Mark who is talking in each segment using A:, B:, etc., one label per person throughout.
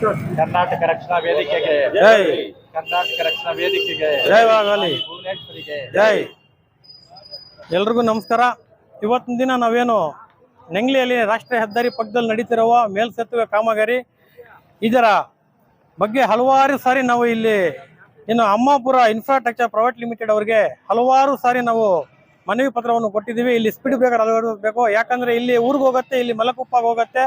A: ಕರ್ನಾಟಕ ರಕ್ಷಣಾ ವೇದಿಕೆಗೆ.
B: ಜೈ.
A: ಕರ್ನಾಟಕ ರಕ್ಷಣಾ ವೇದಿಕೆಗೆ.
B: ಜಯವಾಗಲಿ
A: ಭುವನೇಶ್ವರಿಗೆ.
B: ಜೈ. ಎಲ್ರಿಗೂ ನಮಸ್ಕಾರ. ಇವತ್ತಿನ ದಿನ ನಾವೇನು ನೆಂಗ್ಲಿಯಲ್ಲಿ ರಾಷ್ಟ್ರೀಯ ಹೆದ್ದಾರಿ ಪಕ್ಕದಲ್ಲಿ ನಡೀತಿರುವ ಮೇಲ್ಸೇತುವೆ ಕಾಮಗಾರಿ. ಇದರ ಬಗ್ಗೆ ಹಲವಾರು ಸಾರಿ ನಾವು ಇಲ್ಲಿ ಇನ್ನು ಅಮ್ಮಾಪುರ ಇನ್ಫ್ರಾಸ್ಟ್ರಕ್ಚರ್ ಪ್ರೈವೇಟ್ ಲಿಮಿಟೆಡ್ ಅವರಿಗೆ ಹಲವಾರು ಸಾರಿ ನಾವು ಮನವಿ ಪತ್ರವನ್ನು ಕೊಟ್ಟಿದ್ದೀವಿ. ಇಲ್ಲಿ ಸ್ಪೀಡ್ ಬ್ರೇಕರ್ ಅಳವಡಿಸಬೇಕು. ಯಾಕಂದ್ರೆ ಇಲ್ಲಿ ಊರಿಗೆ ಹೋಗುತ್ತೆ ಇಲ್ಲಿ ಮಲಕುಪ್ಪಾಗ ಹೋಗುತ್ತೆ.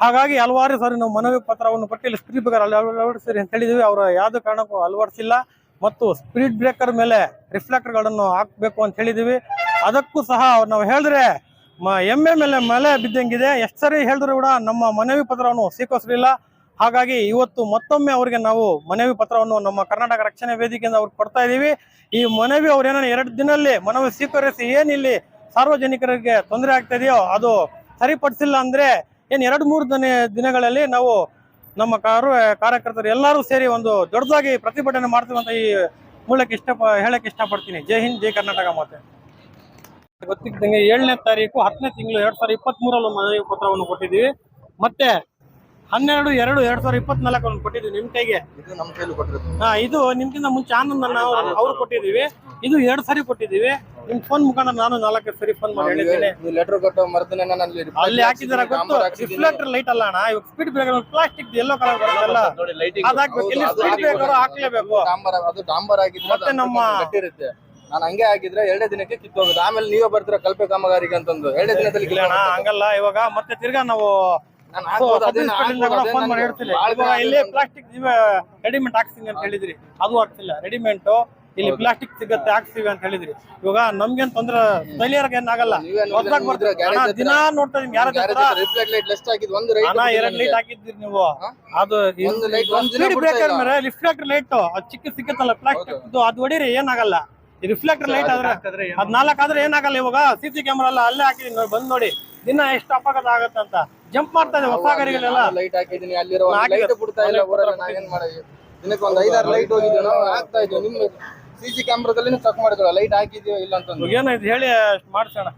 B: ಹಾಗಾಗಿ ಹಲವಾರು ಸಾರಿ ನಾವು ಮನವಿ ಪತ್ರವನ್ನು ಕೊಟ್ಟು ಇಲ್ಲಿ ಸ್ಪೀಡ್ ಬ್ರೇಕರ್ ಅಳವಡಿಸಿರಿ ಅಂತ ಹೇಳಿದ್ವಿ. ಅವರು ಯಾವುದೇ ಕಾರಣಕ್ಕೂ ಅಳವಡಿಸಿಲ್ಲ. ಮತ್ತು ಸ್ಪೀಡ್ ಬ್ರೇಕರ್ ಮೇಲೆ ರಿಫ್ಲೆಕ್ಟರ್ಗಳನ್ನು ಹಾಕಬೇಕು ಅಂತ ಹೇಳಿದ್ವಿ. ಅದಕ್ಕೂ ಸಹ ನಾವು ಹೇಳಿದ್ರೆ ಎಮ್ಮೆ ಮೇಲೆ ಮಳೆ ಬಿದ್ದಂಗಿದೆ. ಎಷ್ಟು ಸರಿ ಹೇಳಿದ್ರು ಕೂಡ ನಮ್ಮ ಮನವಿ ಪತ್ರವನ್ನು ಸ್ವೀಕರಿಸಲಿಲ್ಲ. ಹಾಗಾಗಿ ಇವತ್ತು ಮತ್ತೊಮ್ಮೆ ಅವರಿಗೆ ನಾವು ಮನವಿ ಪತ್ರವನ್ನು ನಮ್ಮ ಕರ್ನಾಟಕ ರಕ್ಷಣೆ ವೇದಿಕೆಯಿಂದ ಅವ್ರಿಗೆ ಕೊಡ್ತಾ ಇದ್ದೀವಿ ಈ ಮನವಿ ಅವ್ರು ಏನಾದ್ರು ಎರಡು ದಿನಲ್ಲಿ ಮನವಿ ಸ್ವೀಕರಿಸಿ ಏನಿಲ್ಲಿ ಸಾರ್ವಜನಿಕರಿಗೆ ತೊಂದರೆ ಆಗ್ತಾ ಇದೆಯೋ ಅದು ಸರಿಪಡಿಸಿಲ್ಲ ಅಂದ್ರೆ ಏನ್ ಎರಡು ಮೂರು ದಿನ ದಿನಗಳಲ್ಲಿ ನಾವು ನಮ್ಮ ಕಾರು ಕಾರ್ಯಕರ್ತರು ಎಲ್ಲರೂ ಸೇರಿ ಒಂದು ದೊಡ್ಡದಾಗಿ ಪ್ರತಿಭಟನೆ ಮಾಡ್ತೀವಿ ಅಂತ ಈ ಮೂಲಕ್ಕೆ ಇಷ್ಟ ಹೇಳಕ್ ಇಷ್ಟಪಡ್ತೀನಿ. ಜೈ ಹಿಂದ್ ಜೈ ಕರ್ನಾಟಕ ಮಾತೆ. ಗೊತ್ತಿದ್ದಂಗೆ ಏಳನೇ ತಾರೀಕು ಹತ್ತನೇ ತಿಂಗಳು ಎರಡ್ ಸಾವಿರದ ಇಪ್ಪತ್ತ್ ಮೂರಲ್ಲೂ ಮನವಿ ಪತ್ರವನ್ನು ಕೊಟ್ಟಿದ್ದೀವಿ. ಮತ್ತೆ ಹನ್ನೆರಡು ಎರಡು ಎರಡ್ ಸಾವಿರದ ಇಪ್ಪತ್ನಾಲ್ಕನ್ನು ಕೊಟ್ಟಿದ್ದೀವಿ ನಿಮ್ ಕೈಗೆ.
A: ಇದು ನಮ್ಮ ಕೈಲಿ ಕೊಟ್ಟಿರೋದು.
B: ಹಾ ಇದು ನಿಮ್ಗಿಂತ ಮುಂಚೆ ಆನಂದ್ ನಾವು ಅವ್ರು ಕೊಟ್ಟಿದ್ದೀವಿ. ಇದು ಎರಡು ಸಾರಿ ಕೊಟ್ಟಿದ್ದೀವಿ. ನಿಮ್ ಫೋನ್ ಮುಖಾಂತರ ನಾನು ನಾಲ್ಕು ಸರಿ ಫೋನ್ ಮಾಡಿ ಹೇಳಿದ್ದೀನಿ.
A: ನೀವು ಲೆಟರ್ ಕೊಟ್ಟು ಮರ್ತನೆ ನಾನು ಅಲ್ಲಿ
B: ಅಲ್ಲಿ ಹಾಕಿದಾರ ಗೊತ್ತು? ರಿಫ್ಲೆಕ್ಟರ್ ಲೈಟ್ ಅಲ್ಲ ಅಣ್ಣ. ಇವಾಗ ಸ್ಪೀಡ್ ಬ್ರೇಕರ್ ಪ್ಲಾಸ್ಟಿಕ್ ಎಲ್ಲೋ ಕಲರ್ ಬರುತ್ತಲ್ಲ ಇಲ್ಲಿ ಸ್ಪೀಡ್ ಬ್ರೇಕರ್ ಹಾಕ್ಲೇಬೇಕು
A: ಡಾಂಬರ್ ಅದು ಡಾಂಬರ್ ಆಗಿದ್ರೆ
B: ಮತ್ತೆ ನಮ್ಮ-
A: ನಾನು ಹಂಗೆ ಆಗಿದ್ರೆ ಎರಡೇ ದಿನಕ್ಕೆ ಕಿತ್ತೋಗುತ್ತೆ ಆಮೇಲೆ ನೀವೇ ಬರ್ತೀರಾ ಕಲ್ಪೆ ಕಾಮಗಾರಿಗೆ ಅಂತಂದು. ಎರಡೇ ದಿನದಲ್ಲಿ
B: ಇಲ್ಲ ಅಣ್ಣ ಹಂಗಲ್ಲ. ಇವಾಗ ಮತ್ತೆ ತಿರ್ಗಾ ನಾವು. ಪ್ಲಾಸ್ಟಿಕ್ ರೆಡಿಮೇಡ್ ಹಾಕ್ಸ್ತೀನಿ ಅಂತ ಹೇಳಿದ್ರಿ. ಅದು ಆಗ್ತಿಲ್ಲ. ರೆಡಿಮೇಡ್ ಇಲ್ಲಿ ಪ್ಲಾಸ್ಟಿಕ್ ಸಿಗತ್ತೆ ಹಾಕ್ಸ್ತೀವಿ ಅಂತ ಹೇಳಿದ್ರಿ. ಇವಾಗ ನಮ್ಗೇನ್ ತೊಂದ್ರೆ ಸ್ಥಳೀಯರಿಗೆ ಏನಾಗಲ್ಲ ದಿನ ನೋಡ್ತಾ ಯಾರ ಎರಡ್ ಲೈಟ್ ಹಾಕಿದ್ರಿ ನೀವು. ಅದು ಸ್ಪೀಡ್ ಬ್ರೇಕರ್. ಮೇಲೆ ರಿಫ್ಲೆಕ್ಟರ್ ಲೈಟ್ ಅದು ಚಿಕ್ಕ ಸಿಕ್ಕತ್ತಲ್ಲ ಪ್ಲಾಸ್ಟಿಕ್ ಅದು ಹೊಡೀರಿ ಏನಾಗಲ್ಲ ಈ ರಿಫ್ಲೆಕ್ಟರ್ ಲೈಟ್ ಆದ್ರೆ ಅದ್ ನಾಲ್ಕು ಆದ್ರೆ ಏನಾಗಲ್ಲ ಇವಾಗ? ಸಿ ಸಿ ಕ್ಯಾಮ್ರಾ ಎಲ್ಲ ಅಲ್ಲೇ ಹಾಕಿ ಬಂದ್ ನೋಡಿ. ದಿನ ಎಷ್ಟು ಅಪಘಾತ ಆಗತ್ತೆ ಅಂತ. ಜಂಪ್ ಮಾಡ್ತಾ ಇದೆ ಹೊಸ ಗಾಡಿಗಳೆಲ್ಲ.
A: ಲೈಟ್ ಹಾಕಿದೀನಿ ಅಲ್ಲಿರೋ
B: ನಾ
A: ಲೈಟ್. ಬಿಡ್ತಾ ಇಲ್ಲ ಊರಲ್ಲಿ
B: ಪತ್ರ
A: ನಾವೇನ್ ದಿನಕ್ಕೆ ದಿನಕ್ಕೆ ಒಂದ್ ಐದಾರು ಲೈಟ್ ಹೋಗಿದ್ದೇವೆ ನಾವು ಹಾಕ್ತಾ ಇದ್ವಿ ನಿಮ್ಮ ಸಿ ಸಿ ಕ್ಯಾಮ್ರಾದಲ್ಲಿ ಚೆಕ್ ಮಾಡಿದ್ರು ಲೈಟ್ ಹಾಕಿದ್ಯೋ ಇಲ್ಲ
B: ಅಂತ ಏನಾಯ್ತು ಹೇಳಿ ಮಾಡಿಸೋಣ.